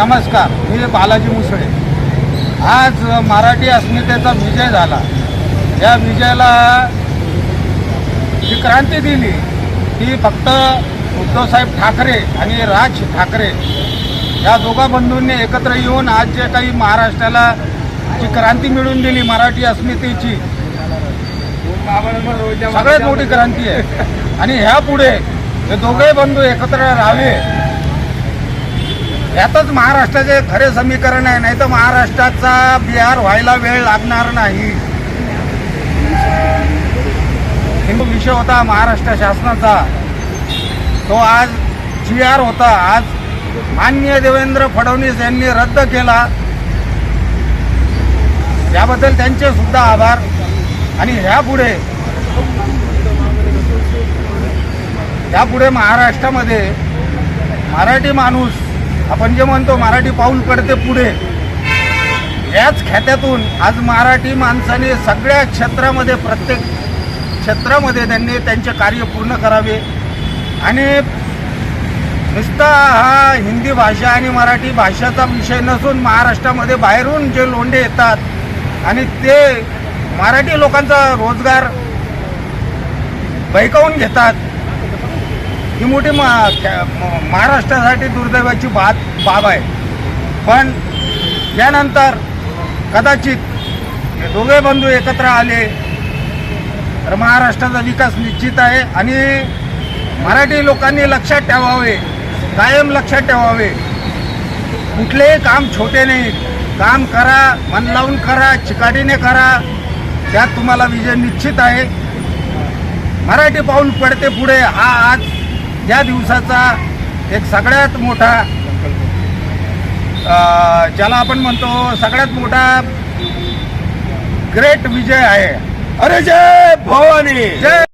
नमस्कार मी बालाजी मुसळे. आज मराठी अस्मितेचा विजय झाला. या विजयाला जी क्रांती दिली ती फक्त उद्धवसाहेब ठाकरे आणि राज ठाकरे या दोघा बंधूंनी एकत्र येऊन आज जे काही महाराष्ट्राला जी क्रांती मिळवून दिली मराठी अस्मितेची सगळ्यात मोठी क्रांती आहे. आणि ह्या पुढे हे दोघे बंधू एकत्र राहावे यातच महाराष्ट्राचे खरे समीकरण आहे नाही तर महाराष्ट्राचा बिहार व्हायला वेळ लागणार नाही. हिंदू विषय होता महाराष्ट्र शासनाचा. तो आज जी आर होता. आज माननीय देवेंद्र फडणवीस यांनी रद्द केला. याबद्दल त्यांचे सुद्धा आभार. आणि ह्यापुढे यापुढे महाराष्ट्रामध्ये मराठी माणूस आपण जे म्हणतो मराठी पाऊल पडते पुढे याच खात्यातून आज मराठी माणसाने सगळ्या क्षेत्रामध्ये प्रत्येक क्षेत्रामध्ये त्यांनी त्यांचे कार्य पूर्ण करावे. आणि नुसता हा हिंदी भाषा आणि मराठी भाषेचा विषय नसून महाराष्ट्रामध्ये बाहेरून जे लोंढे येतात आणि ते मराठी लोकांचा रोजगार बैकावून घेतात ही मोठी मा- म- महाराष्ट्रासाठी दुर्दैवाची बात बाब आहे. पण यानंतर कदाचित हे दोघे बंधू एकत्र आले तर महाराष्ट्राचा विकास निश्चित आहे आणि मराठी लोकांनी लक्षात ठेवावे कायम लक्षात ठेवावे. कुठलेही काम छोटे नाही. काम करा मन लावून करा चिकाटीने करा. त्यात तुम्हाला विजय निश्चित आहे. मराठी पाऊल पडते पुढे. हा आज या दिवसाचा एक सगळ्यात मोठा ज्याला आपण म्हणतो सगळ्यात मोठा ग्रेट विजय आहे. अरे जय भवानी! जय